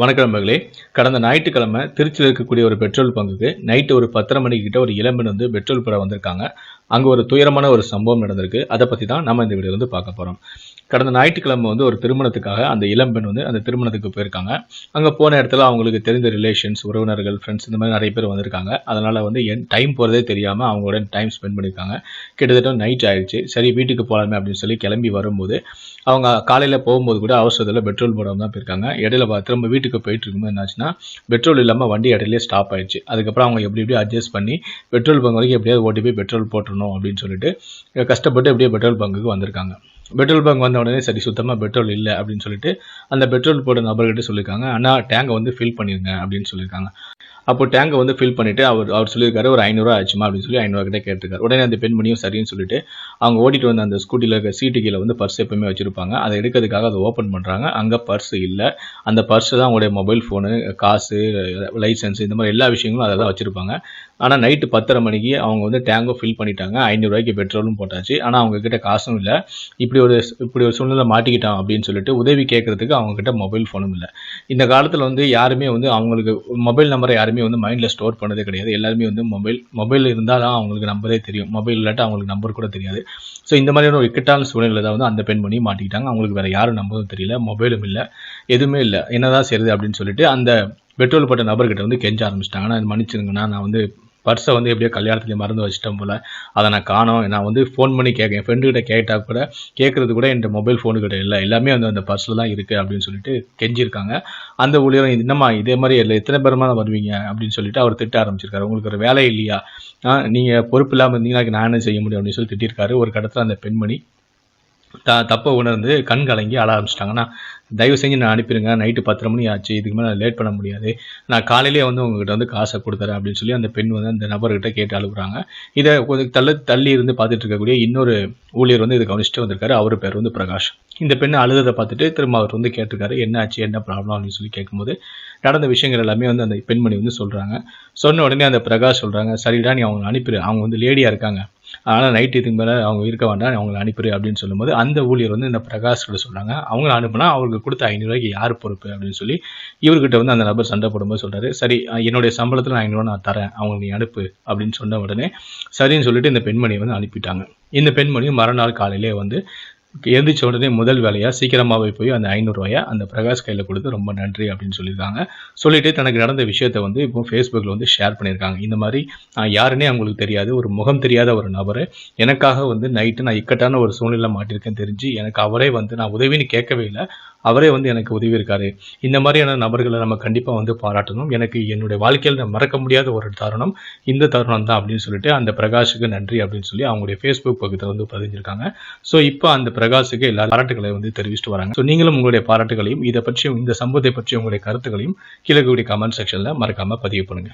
வணக்கம் நண்பர்களே. கடந்த ஞாயிற்றுக்கிழமை திருச்சியில் இருக்கக்கூடிய ஒரு பெட்ரோல் பங்குக்கு நைட்டு ஒரு பத்தரை மணிக்கு கிட்ட ஒரு இளம்பெண் வந்து பெட்ரோல் பெற வந்திருக்காங்க. அங்கே ஒரு துயரமான ஒரு சம்பவம் நடந்திருக்கு. அதை பற்றி தான் நம்ம இந்த வீடியோ வந்து பார்க்க போகிறோம் கடந்த ஞாயிற்றுக்கிழமை வந்து ஒரு திருமணத்துக்காக அந்த இளம்பெண் வந்து அந்த திருமணத்துக்கு போயிருக்காங்க. அங்கே போன இடத்துல அவங்களுக்கு தெரிந்த ரிலேஷன்ஸ் உறவினர்கள் ஃப்ரெண்ட்ஸ் இந்த மாதிரி நிறைய பேர் வந்திருக்காங்க. அதனால் வந்து என் டைம் போகிறதே தெரியாமல் அவங்களோட டைம் ஸ்பெண்ட் பண்ணியிருக்காங்க. கிட்டத்தட்ட நைட் ஆயிடுச்சு. சரி வீட்டுக்கு போகலாமே அப்படின்னு சொல்லி கிளம்பி வரும்போது அவங்க காலையில் போகும்போது கூட அவசரத்தில் பெட்ரோல் போடாமல் தான் போயிருக்காங்க. இடையில பார்த்து திரும்ப வீட்டுக்கு போயிட்டு இருக்கும்போது என்னாச்சுன்னா பெட்ரோல் இல்லாமல் வண்டி இடையிலே ஸ்டாப் ஆயிடுச்சு. அதுக்கப்புறம் அவங்க எப்படி எப்படி அட்ஜஸ்ட் பண்ணி பெட்ரோல் பங்க் வரைக்கும் எப்படியாவது ஓட்டி போய் பெட்ரோல் போட்டுடணும் அப்படின்னு சொல்லிட்டு கஷ்டப்பட்டு எப்படியே பெட்ரோல் பங்குக்கு வந்திருக்காங்க. பெட்ரோல் பங்க் வந்த உடனே சரி சுத்தமாக பெட்ரோல் இல்லை அப்படின்னு சொல்லிட்டு அந்த பெட்ரோல் போட நபர்கிட்ட சொல்லியிருக்காங்க அண்ணா டேங்கை வந்து ஃபில் பண்ணிடுங்க அப்படின்னு சொல்லியிருக்காங்க அப்போ டேங்கை வந்து ஃபில் பண்ணிட்டு அவர் அவர் சொல்லியிருக்காரு ஒரு ஐநூறுரூவா ஆச்சுமா அப்படின்னு சொல்லி ஐநூறுவா கிட்ட கேட்டிருக்காரு. உடனே அந்த பெண்மணியும் சரின்னு சொல்லிட்டு அவங்க ஓட்டிட்டு வந்த அந்த ஸ்கூட்டியில் இருக்க சீட்டு கீழே வந்து பர்ஸ் எப்பவுமே வச்சிருப்பாங்க. அதை எடுக்கிறதுக்காக அதை ஓப்பன் பண்ணுறாங்க அங்கே பர்ஸ் இல்லை. அந்த பர்ஸ் தான் அவங்களுடைய மொபைல் ஃபோனு காசு லைசன்ஸ் இந்த மாதிரி எல்லா விஷயங்களும் அதை தான் வச்சிருப்பாங்க. ஆனால் நைட்டு பத்தரை மணிக்கு அவங்க வந்து டேங்கோ ஃபில் பண்ணிட்டாங்க. ஐநூறுரூவாய்க்கு பெட்ரோலும் போட்டாச்சு. ஆனால் அவங்கக்கிட்ட காசும் இல்லை. இப்படி ஒரு இப்படி ஒரு சூழ்நிலை மாட்டிக்கிட்டான் அப்படின்னு சொல்லிட்டு உதவி கேட்குறதுக்கு அவங்கக்கிட்ட மொபைல் ஃபோனும் இல்லை. இந்த காலத்தில் வந்து யாருமே வந்து அவங்களுக்கு மொபைல் நம்பரை யாருமே வந்து மைண்டில் ஸ்டோர் பண்ணதே கிடையாது. எல்லாருமே வந்து மொபைல் மொபைல் இருந்தால் தான் அவங்களுக்கு நம்பரே தெரியும். மொபைல் இல்லாட்டா அவங்களுக்கு நம்பர் கூட தெரியாது. ஸோ இந்த மாதிரியான ஒரு இக்கட்டான சூழ்நிலை தான் வந்து அந்த பெண்மணி மாட்டிக்கிட்டாங்க. அவங்களுக்கு வேறு யாரும் நம்பரும் தெரியல மொபைலும் இல்லை எதுவுமே இல்லை. என்னதான் செய்யுது அப்படின்னு சொல்லிட்டு அந்த பெட்ரோல் போட்ட நபர்கிட்ட வந்து கெஞ்ச ஆரம்பிச்சிட்டாங்க. நான் மன்னிச்சிருங்கண்ணா நான் வந்து பர்ஸை வந்து எப்படியோ கல்யாணத்துலேயே மறந்து வச்சிட்டேன் போல். அதை நான் காணோம். நான் வந்து ஃபோன் பண்ணி கேட்கேன் என் ஃப்ரெண்டுக்கிட்ட கேட்டால் கூட கேட்குறது கூட என் மொபைல் ஃபோனுக்கிட்ட இல்லை. எல்லாமே வந்து அந்த பர்ஸில் தான் இருக்குது அப்படின்னு சொல்லிட்டு கெஞ்சிருக்காங்க. அந்த ஊழியரும் என்னம்மா இதே மாதிரி இல்லை எத்தனை பேருமா வருவீங்க? அப்படின்னு சொல்லிட்டு அவர் திட்ட ஆரம்பிச்சிருக்காரு. உங்களுக்கு ஒரு வேலை இல்லையா? நீங்கள் பொறுப்பு இல்லாமல் இருந்தீங்கன்னா நான் என்ன செய்ய முடியும்? அப்படின்னு சொல்லி திட்டிருக்காரு. ஒரு கடத்தில் அந்த பெண்மணி த தப்பை உணர்ந்து கண் கலங்கி அழ ஆரம்பிச்சிட்டாங்கன்னா தயவு செஞ்சு நான் அனுப்பிடுங்க. நைட்டு பத்தரை மணி ஆச்சு. இதுக்கு மேலே லேட் பண்ண முடியாது. நான் காலையிலேயே வந்து உங்ககிட்ட வந்து காசை கொடுத்துறேன் அப்படின்னு சொல்லி அந்த பெண் வந்து அந்த நபர்கிட்ட கேட்டு அழுகுறாங்க. இதை கொஞ்சம் தள்ளி தள்ளி இருந்து பார்த்துட்டு இருக்கக்கூடிய இன்னொரு ஊழியர் வந்து இதை கவனிச்சுட்டு வந்திருக்காரு. அவர் பேர் வந்து பிரகாஷ். இந்த பெண்ணை அழுததை பார்த்துட்டு திரும்ப அவர் வந்து கேட்டிருக்காரு. என்ன ஆச்சு? என்ன ப்ராப்ளம் அப்படின்னு சொல்லி கேட்கும்போது நடந்த விஷயங்கள் எல்லாமே வந்து அந்த பெண்மணி வந்து சொல்கிறாங்க சொன்ன உடனே அந்த பிரகாஷ் சொல்கிறாங்க சரிடா நீ அவங்க அனுப்பிடு அவங்க வந்து லேடியாக இருக்காங்க. ஆனால் நைட் இதுக்கு மேலே அவங்க இருக்க வேண்டாம் அவங்களை அனுப்பிடு அப்படின்னு சொல்லும்போது அந்த ஊழியர் வந்து இந்த பிரகாஷ் கிட்ட சொன்னாங்க அவங்கள அனுப்புனா அவங்களுக்கு கொடுத்த ஐநூறுரூவாய்க்கு யார் பொறுப்பு அப்படின்னு சொல்லி இவர்கிட்ட வந்து அந்த நபர் சண்டை போடும்போது சொல்கிறாரு சரி என்னுடைய சம்பளத்தில் நான் ஐநூறுவா நான் தரேன் அவங்க நீ அனுப்பு அப்படின்னு சொன்ன உடனே சரின்னு சொல்லிட்டு இந்த பெண்மணியை வந்து அனுப்பிட்டாங்க. இந்த பெண்மணியும் மறுநாள் காலையிலே வந்து எழுந்திரிச்ச உடனே முதல் வேலையாக சீக்கிரமாகவே போய் அந்த ஐநூறுரூவாயை அந்த பிரகாஷ் கையில் கொடுத்து ரொம்ப நன்றி அப்படின்னு சொல்லியிருக்காங்க. சொல்லிட்டு தனக்கு நடந்த விஷயத்த வந்து இப்போ ஃபேஸ்புக்கில் வந்து ஷேர் பண்ணியிருக்காங்க. இந்த மாதிரி யாருன்னே அவங்களுக்கு தெரியாது. ஒரு முகம் தெரியாத ஒரு நபர். எனக்காக வந்து நைட்டு நான் இக்கட்டான ஒரு சூழ்நிலை மாட்டியிருக்கேன் தெரிஞ்சு எனக்கு அவரே வந்து நான் உதவின்னு கேட்கவே இல்லை. அவரே வந்து எனக்கு உதவி இருக்காரு. இந்த மாதிரியான நபர்களை நம்ம கண்டிப்பாக வந்து பாராட்டணும். எனக்கு என்னுடைய வாழ்க்கையில் மறக்க முடியாத ஒரு தருணம் இந்த தருணம் தான் அப்படின்னு சொல்லிட்டு அந்த பிரகாஷுக்கு நன்றி அப்படின்னு சொல்லி அவங்களுடைய ஃபேஸ்புக் பக்கத்தில் வந்து பதிஞ்சிருக்காங்க. ஸோ இப்போ அந்த பிரகாஷுக்கு எல்லா பாராட்டுகளை வந்து தெரிவிச்சுட்டு வராங்க. ஸோ நீங்களும் உங்களுடைய பாராட்டுகளையும் இதை பற்றியும் இந்த சம்பவத்தை பற்றி உங்களுடைய கருத்துக்களையும் கீழே கூடிய கமெண்ட் செக்ஷனில் மறக்காமல் பதிவு பண்ணுங்கள்